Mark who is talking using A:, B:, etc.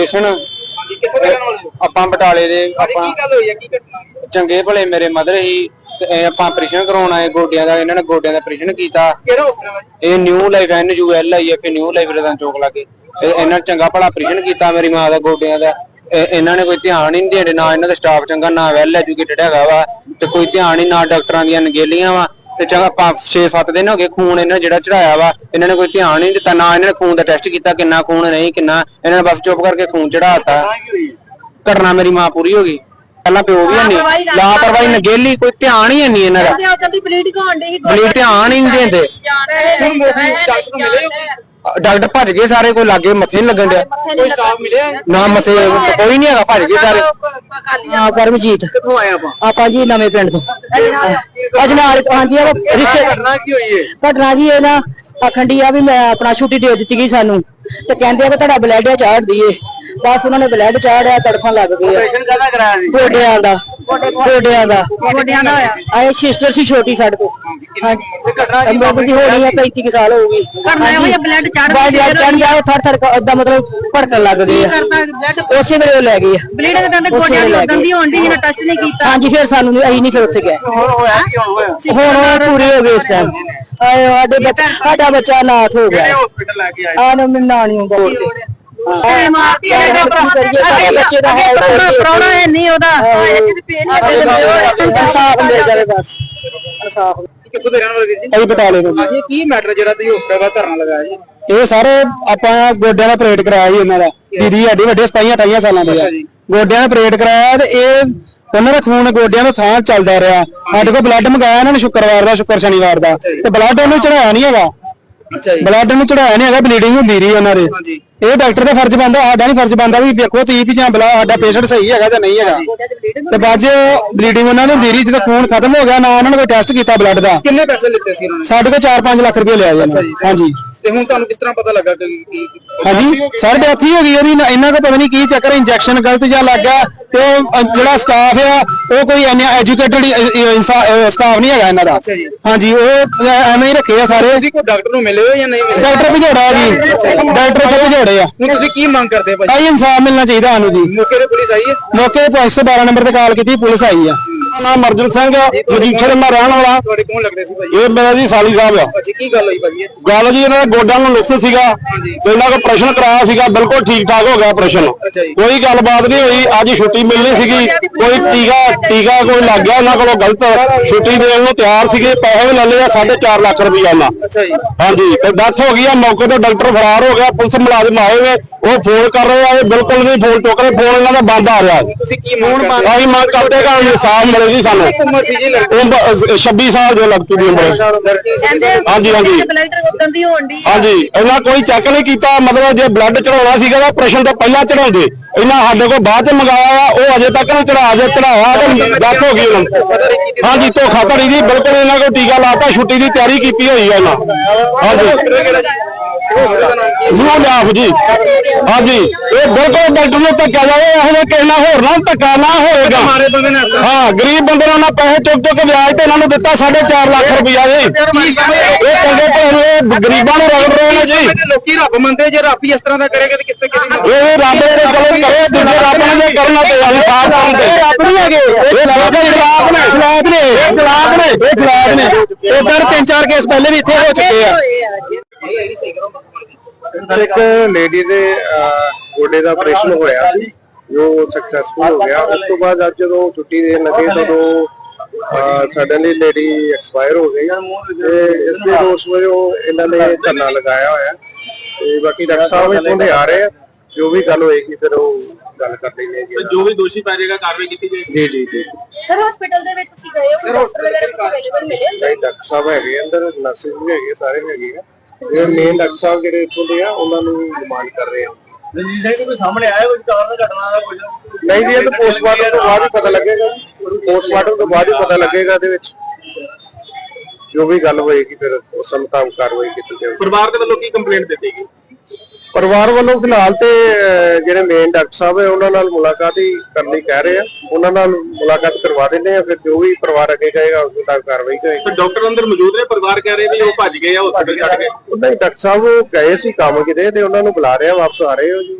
A: ਜਸ਼ਨ
B: ਹਾਂਜੀ ਕਿੱਥੋਂ ਦੇ ਰਹਿਣ ਵਾਲੇ ਹੋ
A: ਆਪਾਂ ਬਟਾਲੇ ਦੇ
B: ਹਾਂਜੀ,
A: ਆਪਾਂ
B: ਕੀ ਗੱਲ ਹੋਈ ਹੈ ਕੀ ਘਟਨਾ ਹੋਈ ਹੈ?
A: ਚੰਗੇ ਭਲੇ ਮੇਰੇ ਮਦਰ ਹੀ ਤੇ ਇਹ ਆਪਾਂ ਆਪਰੇਸ਼ਨ ਕਰਾਉਣ ਆਏ ਗੋਡਿਆਂ ਦਾ ਇਹਨਾਂ ਨੇ ਗੋਡਿਆਂ ਦਾ ਆਪਰੇਸ਼ਨ ਕੀਤਾ।
B: ਕਿਹੜਾ ਹਸਪਤਾਲ ਹੈ
A: ਇਹ new life N U L I F new life Ratan Chowk ਲਾਗੇ ਇਹ- ਇਹਨਾਂ ਨੇ ਚੰਗਾ ਭਲਾ ਆਪਰੇਸ਼ਨ ਕੀਤਾ ਮੇਰੀ ਮਾਂ ਦਾ ਗੋਡਿਆਂ ਦਾ। ਇਹ- ਇਹਨਾਂ ਨੇ ਕੋਈ ਧਿਆਨ ਹੀ ਨਹੀਂ ਦੇ ਨਾ ਇਹਨਾਂ ਦਾ ਸਟਾਫ ਚੰਗਾ ਨਾ ਵੈਲ ਐਜੂਕੇਟਡ ਹੈਗਾ ਵਾ ਤੇ ਕੋਈ ਧਿਆਨ ਹੀ ਨਾ ਡਾਕਟਰਾਂ ਦੀਆਂ ਨਗੇਲੀਆਂ ਵਾ। ਤੇ ਚੰਗਾ 6-7 ਦਿਨ ਹੋ ਗਏ ਖੂਨ ਇਹਨਾਂ ਨੇ ਜਿਹੜਾ ਚੜਾਇਆ ਵਾ ਇਹਨਾਂ ਨੇ ਕੋਈ ਧਿਆਨ ਹੀ ਨਹੀਂ ਦਿੱਤਾ ਨਾ ਇਹਨਾਂ ਨੇ ਖੂਨ ਦਾ ਟੈਸਟ ਕੀਤਾ ਕਿੰਨਾ ਖੂਨ ਨਹੀਂ ਕਿੰਨਾ ਇਹਨਾਂ ਨੇ ਬਸ ਚੁੱਪ ਕਰਕੇ ਖੂਨ ਚੜਾਤਾ? ਘਟਨਾ ਮੇਰੀ ਮਾਂ ਪੂਰੀ ਹੋ ਗਈ। ਪਹਿਲਾਂ ਪਿਓ ਵੀ ਨਹੀਂ
C: ਲਾਪਰਵਾਹੀ
A: ਨਗੇਲੀ ਕੋਈ ਧਿਆਨ ਹੀ ਨਹੀਂ ਇਹਨਾਂ ਦਾ।
C: ਬਲੀਡ
A: ਧਿਆਨ ਹੀ ਨਹੀਂ ਦਿੰਦੇ।
B: ਡਾਕਟਰ
A: ਭੱਜ ਗਏ ਸਾਰੇ ਕੋਈ ਲਾਗੇ ਮੱਥੇ ਨਹੀਂ ਲੱਗਣ ਡਿਆ।
B: ਕੋਈ ਸਟਾਫ ਮਿਲਿਆ?
A: ਨਾ ਮੱਥੇ ਕੋਈ ਨਹੀਂ ਹੈਗਾ ਭੱਜ ਗਏ ਸਾਰੇ।
D: ਹਾਂ ਪਰਮਜੀਤ।
B: ਕਿੱਥੋਂ ਆਏ ਆਪਾਂ?
D: ਆਪਾਂ ਜੀ ਨਵੇਂ ਪਿੰਡ ਤੋਂ। ਅੱਜ ਨਾਲ ਹਾਂਜੀ ਉਹ ਰਿਸ਼ਤੇ
B: ਘਟਨਾ ਕੀ ਹੋਈ ਹੈ
D: ਘਟਨਾ ਜੀ ਇਹ ਨਾ ਆਖੰਡੀ ਆ ਵੀ ਮੈਂ ਆਪਣਾ ਛੁੱਟੀ ਦੇ ਦਿੱਤੀ ਗਈ ਸਾਨੂੰ। ਤੇ ਕਹਿੰਦੇ ਆ ਕਿ ਤੁਹਾਡਾ ਬਲੱਡ ਚਾੜ ਦਈਏ। ਬਸ ਉਹਨਾਂ ਨੇ ਬਲੱਡ ਚਾੜਿਆ ਤੜਫਣ ਲੱਗ ਆ।
B: ਆਪਰੇਸ਼ਨ ਕਾਹਦਾ ਕਰਾਇਆ ਸੀ?
D: ਗੋਡਿਆਂ ਦਾ। ਗੋਡਿਆਂ ਦਾ।
C: ਗੋਡਿਆਂ ਦਾ ਹੋਇਆ।
D: ਆਏ ਸਿਸਟਰ ਸੀ ਛੋਟੀ ਸਾਡੇ ਤੇ
B: ਘਟਨਾ ਕੀ
D: ਅੰਬਰ ਦੀ ਹੋਣੀ ਆ 35 ਕੁ ਸਾਲ ਹੋ ਗਈ।
C: ਘਟਨਾ
D: ਬਲੱਡ ਚੜ ਗਿਆ ਉਹ ਥਰ ਥਰ ਏਦਾਂ ਮਤਲਬ ਭੜਕਣ ਲੱਗ ਗਏ ਆ।
C: ਕਰਦਾ ਬਲੱਡ
D: ਉਸੇ ਵੇਲੇ ਉਹ ਲੈ ਗਏ ਆ।
C: ਬਲੀਡ ਦੇ ਦੰਦ ਗੋਡਿਆਂ ਦੀ ਉਦੋਂ ਦੀ ਹੋਣ ਡਈ ਜਿਹਨੇ ਟੈਸਟ ਨਹੀਂ ਕੀਤਾ।
D: ਹਾਂਜੀ ਫਿਰ ਸਾਨੂੰ ਨੀ- ਅਸੀਂ ਨਹੀਂ ਫਿਰ ਉੱਥੇ ਗਏ।
B: ਹੋਰ ਹੋਇਆ ਕੀ ਹੁਣ ਹੋਇਆ?
D: ਹੁਣ ਉਹ ਪੂਰੇ ਹੋ ਗਏ ਇਸ ਟਾਈਮ ਆਏ ਸਾਡੇ ਬੱਚਾ ਸਾਡਾ ਬੱਚਾ ਨਾਥ ਹੋ ਗਿਆ।
B: ਕਿਹੜੇ ਹਸਪੀਟਲ ਲੈ ਕੇ ਆਏ?
D: ਆ ਨਾ ਮੈਂ ਨਾ ਨਹੀਂ ਬੋਲ
C: ਤੇ ਮਾਰਤੀ ਇਹਦੇ
D: ਸਾਡੇ ਬੱਚੇ ਦਾ ਹੈ
C: ਪ੍ਰੋਣਾ ਹੈ ਨਹੀਂ ਉਹਦਾ। ਇਹਦੇ ਪੇਨ
D: ਇਨਸਾਫ ਮਿਲ ਜਾਵੇ ਬਸ। ਇਨਸਾਫ
B: ਕਿੱਥੋਂ ਦੇ ਰਹਿਣ ਵਾਲੇ ਵੀਰ ਜੀ?
A: ਅਸੀਂ ਬਟਾਲੇ ਤੋਂ।
B: ਹਾਂਜੀ ਕੀ ਮੈਟਰ ਜਿਹੜਾ ਤੁਸੀਂ ਹਸਪਤਾਲ ਦਾ ਧਰਨਾ ਲਗਾਇਆ ਜੀ?
A: ਇਹ ਸਾਰੇ ਆਪਾਂ ਗੋਡਿਆਂ ਦਾ ਆਪਰੇਟ ਕਰਾਇਆ ਜੀ ਇਹਨਾਂ ਦਾ। ਦੀਦੀ ਸਾਡੀ ਵੱਡੇ 27 28 ਸਾਲਾਂ ਦੇ ਆ।
B: ਅੱਛਾ ਜੀ।
A: ਗੋਡਿਆਂ ਦਾ ਆਪਰੇਟ ਕਰਾਇਆ ਤੇ ਇਹ ਉਹਨਾਂ ਦਾ ਖੂਨ ਗੋਡਿਆਂ ਤੋਂ ਥਾਂ ਚੱਲਦਾ ਰਿਹਾ। ਸਾਡੇ ਕੋਲ ਬਲੱਡ ਮੰਗਾਇਆ ਇਹਨਾਂ ਨੇ ਸ਼ੁੱਕਰਵਾਰ ਦਾ ਸ਼ੁੱਕਰ ਸ਼ਨੀਵਾਰ ਦਾ। ਤੇ ਬਲੱਡ ਉਹਨੂੰ ਚੜਾਇਆ ਨਹੀਂ ਹੈਗਾ।
B: ਅੱਛਾ ਜੀ।
A: ਬਲੱਡ ਨੂੰ ਚੜਾਇਆ ਨਹੀਂ ਹੈਗਾ ਬਲੀਡਿੰਗ ਹੁੰਦੀ ਰਹੀ ਉਹਨਾਂ ਦੇ।
B: ਹਾਂਜੀ।
A: ਇਹ ਡਾਕਟਰ ਦਾ ਫਰਜ਼ ਬਣਦਾ ਸਾਡਾ ਨਹੀਂ ਫਰਜ਼ ਬਣਦਾ ਵੀ ਵੇਖੋ ਤੁਸੀਂ ਵੀ ਜਾਂ ਬਲਾ ਸਾਡਾ ਪੇਸ਼ੈਂਟ ਸਹੀ ਹੈਗਾ ਜਾਂ ਨਹੀਂ ਹੈਗਾ। ਤੇ ਬਾਅਦ ਬਲੀਡਿੰਗ ਉਹਨਾਂ ਨੂੰ ਹੁੰਦੀ ਰਹੀ ਜਦੋਂ ਖੂਨ ਖਤਮ ਹੋ ਗਿਆ ਨਾ ਉਹਨਾਂ ਨੇ ਕੋਈ ਟੈਸਟ ਕੀਤਾ ਬਲੱਡ ਦਾ।
B: ਕਿੰਨੇ ਪੈਸੇ ਲਿੱਤੇ ਸੀ ਉਹਨਾਂ ਨੇ?
A: ਸਾਡੇ ਕੋਲ 4-5 ਲੱਖ ਰੁਪਏ ਲਿਆ ਜੀ। ਹਾਂਜੀ।
B: ਤੇ ਹੁਣ ਤੁਹਾਨੂੰ ਕਿਸ ਤਰ੍ਹਾਂ ਪਤਾ ਲੱਗਾ ਕਿ ਕੀ
A: ਹਾਂਜੀ ਸਰ ਡੈਥ ਹੀ ਹੋ ਗਈ ਉਹਦੀ ਇਹਨਾਂ ਕੋ ਪਤਾ ਨਹੀਂ ਕੀ ਚੱਕਰ ਇੰਜੈਕਸ਼ਨ ਗਲਤ ਜਾਂ ਲੱਗ ਗਿਆ ਤੇ ਉਹ ਜਿਹੜਾ ਸਟਾਫ ਆ ਉਹ ਕੋਈ ਇੰਨਾ ਐਜੂਕੇਟਡ ਸਟਾਫ ਨਹੀਂ ਹੈਗਾ ਇਹਨਾਂ ਦਾ। ਹਾਂਜੀ ਉਹ ਐਵੇਂ ਹੀ ਰੱਖੇ ਆ ਸਾਰੇ।
B: ਤੁਸੀਂ ਕੋਈ ਡਾਕਟਰ ਨੂੰ ਮਿਲੇ ਹੋ ਜਾਂ ਨਹੀਂ ਮਿਲੇ?
A: ਡਾਕਟਰ ਭਜੋੜਾ ਜੀ। ਡਾਕਟਰ ਇੱਥੇ ਭਜੋੜੇ ਆ।
B: ਹੁਣ ਤੁਸੀਂ ਕੀ ਮੰਗ ਕਰਦੇ ਭਾਈ
A: ਇਨਸਾਫ ਮਿਲਣਾ ਚਾਹੀਦਾ ਸਾਨੂੰ ਜੀ।
B: ਮੌਕੇ ਤੇ ਪੁਲਿਸ ਆਈ ਹੈ?
A: ਮੌਕੇ ਤੇ 112 ਨੰਬਰ ਤੇ ਕਾਲ ਕੀਤੀ ਪੁਲਿਸ ਆਈ ਆ। ਨਾਮ ਅਰਜਨ ਸਿੰਘ ਮਜੀਠੇ ਦਾ ਰਹਿਣ ਵਾਲਾ।
B: ਤੁਹਾਡੇ ਕੌਣ ਲੱਗਦੇ ਸੀ ਭਾਈ
A: ਇਹ ਮੇਰਾ ਜੀ ਸਾਲੀ ਸਾਹਿਬ ਆ।
B: ਅੱਛਾ ਕੀ ਗੱਲ ਹੋਈ ਭਾਈ ਇਹ?
A: ਗੱਲ ਜੀ ਇਹਨਾਂ ਦਾ ਗੋਡਾਂ ਨੂੰ ਨੁਕਸ ਸੀਗਾ ਤੇ ਇਹਨਾਂ ਕੋ ਆਪਰੇਸ਼ਨ ਕਰਾਇਆ ਸੀਗਾ ਬਿਲਕੁਲ ਠੀਕ ਠਾਕ ਹੋ ਗਿਆ ਆਪਰੇਸ਼ਨ ਕੋਈ ਗੱਲਬਾਤ ਨਹੀਂ ਹੋਈ ਅੱਜ ਛੁੱਟੀ ਮਿਲਣੀ ਸੀਗੀ ਕੋਈ ਟੀਕਾ ਟੀਕਾ ਕੋਈ ਲੱਗ ਗਿਆ ਉਹਨਾਂ ਕੋਲੋਂ ਗਲਤ। ਛੁੱਟੀ ਦੇਣ ਨੂੰ ਤਿਆਰ ਸੀਗੇ ਪੈਸੇ ਵੀ ਲੈ ਲਏ ਆ 4.5 ਲੱਖ ਰੁਪਈਆ
B: ਜੀ।
A: ਹਾਂਜੀ ਤੇ ਡੈਥ ਹੋ ਗਈ ਆ ਮੌਕੇ ਤੇ ਡਾਕਟਰ ਫਰਾਰ ਹੋ ਗਿਆ ਪੁਲਿਸ ਮੁਲਾਜ਼ਮ ਆਏ ਨੇ ਉਹ ਫੋਨ ਕਰ ਰਹੇ ਆ ਇਹ ਬਿਲਕੁਲ ਨਹੀਂ ਫੋਨ ਚੁੱਕ ਰਹੇ ਫੋਨ ਇਹਨਾਂ ਦਾ ਬੰਦ ਆ ਰਿਹਾ।
B: ਤੁਸੀਂ ਕੀ ਮੰਗ ਕਰਦੇ
A: ਅਸੀਂ ਮੰਗ ਇਨਸਾਫ ਮਿਲੇ ਜੀ ਸਾਨੂੰ।
B: ਉਮਰ ਸੀ ਜੀ ਲੜਕੀ
A: ਉਮਰ, ਅ, 26 ਸਾਲ ਦੇ ਲੜਕੀ ਦੀ ਉਮਰ ਹੈ। ਹਾਂਜੀ, ਹਾਂਜੀ।
C: ਬਲੱਡ ਉਦੋਂ ਦੀ ਹੋਣ ਡਈ
A: ਹਾਂਜੀ ਇਹਨਾਂ ਕੋਈ ਚੈੱਕ ਨਹੀਂ ਕੀਤਾ ਮਤਲਬ ਜੇ ਬਲੱਡ ਚੜਾਉਣਾ ਸੀਗਾ ਤਾਂ ਆਪਰੇਸ਼ਨ ਤੋਂ ਪਹਿਲਾਂ ਚੜਾਉਂਦੇ ਇਹਨਾਂ ਸਾਡੇ ਕੋਲ ਬਾਅਦ ਚ ਮੰਗਾਇਆ ਵਾ ਉਹ ਅਜੇ ਤੱਕ ਨਹੀਂ ਚੜਾ ਜੇ ਚੜਾਇਆ ਤੇ ਡੈਥ ਹੋ ਗਈ ਉਹਨਾਂ ਦੀ। ਹਾਂਜੀ ਧੋਖਾ ਧੜੀ ਦੀ ਬਿਲਕੁਲ ਇਹਨਾਂ ਕੋਲ ਟੀਕਾ ਲਾਤਾ ਛੁੱਟੀ ਦੀ ਤਿਆਰੀ ਕੀਤੀ ਹੋਈ ਹੈ ਇਹਨਾਂ। ਹਾਂਜੀ।
B: ਕਿਹੜਾ ਜੀ hospital ਦਾ ਨਾਮ ਕੀ ਹੈ?
A: ਨੂੰ ਲਿਆਫ ਜੀ। ਹਾਂਜੀ। ਇਹ ਬਿਲਕੁਲ ਡਾਕਟਰ ਨੂੰ ਧੱਕਾ ਜਾਵੇ ਇਹੋ ਜਿਹਾ ਕਿਸੇ ਨਾਲ ਹੋਰ ਨਾ ਧੱਕਾ ਨਾ ਹੋਏਗਾ।
B: ਮਾਰੇ ਬੰਦੇ ਨੇ ਇਸ ਤਰ੍ਹਾਂ
A: ਹਾਂ ਗਰੀਬ ਬੰਦੇ ਨੂੰ ਉਹਨਾਂ ਪੈਸੇ ਚੁੱਕ ਚੁੱਕ ਵਿਆਜ ਤੇ ਇਹਨਾਂ ਨੂੰ ਦਿੱਤਾ 4.5 ਲੱਖ ਰੁਪਇਆ ਜੀ। ਇਹ ਚੰਗੇ ਭਲੇ ਗਰੀਬਾਂ ਨੂੰ ਰਗੜ ਰਹੇ ਨੇ ਜੀ।
B: ਲੋਕੀ ਰੱਬ ਮੰਨਦੇ ਜੇ ਰੱਬ ਹੀ ਇਸ ਤਰ੍ਹਾਂ ਦਾ ਕਰੇਗਾ ਤੇ ਕਿਸ ਤੇ ਕਿਹਦੀ
A: ਇਹ ਵੀ ਰੱਬ ਦੇ ਚਲੋ ਕਰੇ ਦੂਜੇ ਰੱਬ ਨੇ ਜੇ ਕਰਨਾ ਤੇ। ਰੱਬ ਨਹੀਂ ਹੈਗੇ। ਇਹ ਰੱਬ ਦੇ ਜਲਾਬ ਨੇ ਜਲਾਬ ਨੇ। ਇਹ ਜਲਾਬ ਨੇ ਇਹ ਜਲਾਬ ਨੇ। ਇਧਰ ਤਿੰਨ ਚਾਰ ਕੇਸ ਪਹਿਲੇ ਵੀ ਇੱਥੇ ਹੋ ਚੁੱਕੇ ਆ।
E: ਇੱਕ ਲੇਡੀ ਦੇ ਗੋਡੇ ਦਾ ਆਪਰੇਸ਼ਨ ਹੋਇਆ। ਜੋ ਸਕਸੈਸਫੁਲ ਹੋ ਗਿਆ। ਉਸ ਤੋਂ ਬਾਅਦ ਅੱਜ ਜਦੋਂ ਛੁੱਟੀ ਦੇਣ ਲੱਗੇ ਤਦੋਂ ਸਡਨਲੀ ਲੇਡੀ ਐਕਸਪਾਇਰ ਹੋ ਗਈ ਤੇ ਇਸ ਦੇ ਰੋਸ ਵਜੋਂ ਇਹਨਾਂ ਨੇ ਧਰਨਾ ਲਗਾਇਆ ਹੋਇਆ। ਤੇ ਬਾਕੀ ਡਾਕਟਰ ਸਾਹਿਬ ਇੱਥੋਂ ਦੇ ਆ ਰਹੇ ਆ। ਜੋ ਵੀ ਗੱਲ ਹੋਏਗੀ ਫਿਰ ਉਹ ਗੱਲ ਕਰ ਲੈਣੇ
B: ਜੀ। ਵੀ ਦੋਸ਼ੀ ਪੈ ਜਾਏਗਾ ਕਾਰਵਾਈ ਕੀਤੀ ਜਾਏਗੀ।
E: ਜੀ ਜੀ ਜੀ।
C: ਸਰ ਹਸਪੀਟਲ ਦੇ ਵਿੱਚ ਤੁਸੀਂ ਗਏ ਹੋ। ਡਾਕਟਰ ਵਗੈਰਾ ਅਵੇਲੇਬਲ ਮਿਲੇ?
E: ਨਹੀਂ ਡਾਕਟਰ ਸਾਹਿਬ ਹੈਗੇ ਅੰਦਰ ਨਰਸਿਸ ਵੀ ਹੈਗੇ ਸਾਰੇ ਹੈਗੇ ਆ। ਇਹ ਮੇਨ ਡਾਕਟਰ ਸਾਹਿਬ ਜਿਹੜੇ ਇੱਥੋਂ ਦੇ ਆ ਉਹਨਾਂ ਨੂੰ ਡਿਮਾਂਡ ਕਰ ਰਹੇ ਆ।
B: ਰਣਜੀਤ ਸਿੰਘ ਕੋਈ ਸਾਹਮਣੇ ਆਇਆ ਕੋਈ ਕਾਰਨ ਘਟਨਾ ਦਾ ਕੁਝ
E: ਨਹੀਂ ਜੀ ਇਹ ਤਾਂ ਪੋਸਟਮਾਰਟਮ ਤੋਂ ਬਾਅਦ ਹੀ ਪਤਾ ਲੱਗੇਗਾ ਪੋਸਟਮਾਰਟਮ ਤੋਂ ਬਾਅਦ ਹੀ ਪਤਾ ਲੱਗੇਗਾ ਇਹਦੇ ਵਿੱਚ। ਜੋ ਵੀ ਗੱਲ ਹੋਏਗੀ ਫਿਰ ਉਸ ਮੁਤਾਬਕ ਕਾਰਵਾਈ ਕੀਤੀ ਜਾਵੇਗੀ
B: ਪਰਿਵਾਰ ਦੇ ਵੱਲੋਂ ਕੀ ਕੰਪਲੇਂਟ ਦਿੱਤੀ ਗਈ?
E: ਪਰਿਵਾਰ ਵੱਲੋਂ ਫਿਲਹਾਲ ਤੇ ਅਹ, ਜਿਹੜੇ ਮੇਨ ਡਾਕਟਰ ਸਾਹਿਬ ਹੈ ਉਹਨਾਂ ਨਾਲ ਮੁਲਾਕਾਤ ਹੀ ਕਰਨ ਲਈ ਕਹਿ ਰਹੇ ਆ। ਉਹਨਾਂ ਨਾਲ ਮੁਲਾਕਾਤ ਕਰਵਾ ਦਿੰਦੇ ਆ ਫਿਰ ਜੋ ਵੀ ਪਰਿਵਾਰ ਅੱਗੇ ਕਹੇਗਾ ਉਸ ਮੁਤਾਬਕ ਕਾਰਵਾਈ ਕਰਾਂਗੇ
B: ਤੇ ਡਾਕਟਰ ਅੰਦਰ ਮੌਜੂਦ ਨੇ ਪਰਿਵਾਰ ਕਹਿ ਰਹੇ ਵੀ ਉਹ ਭੱਜ ਗਏ ਆ ਹਸਪੀਟਲ ਛੱਡ ਕੇ
E: ਉਹਨਾਂ ਹੀ ਡਾਕਟਰ ਸਾਹਿਬ ਗਏ ਸੀ ਕੰਮ ਕਿਤੇ ਤੇ ਉਹਨਾਂ ਨੂੰ ਬੁਲਾ ਰਹੇ ਆ ਵਾਪਸ ਆ ਰਹੇ ਹੋ ਜੀ।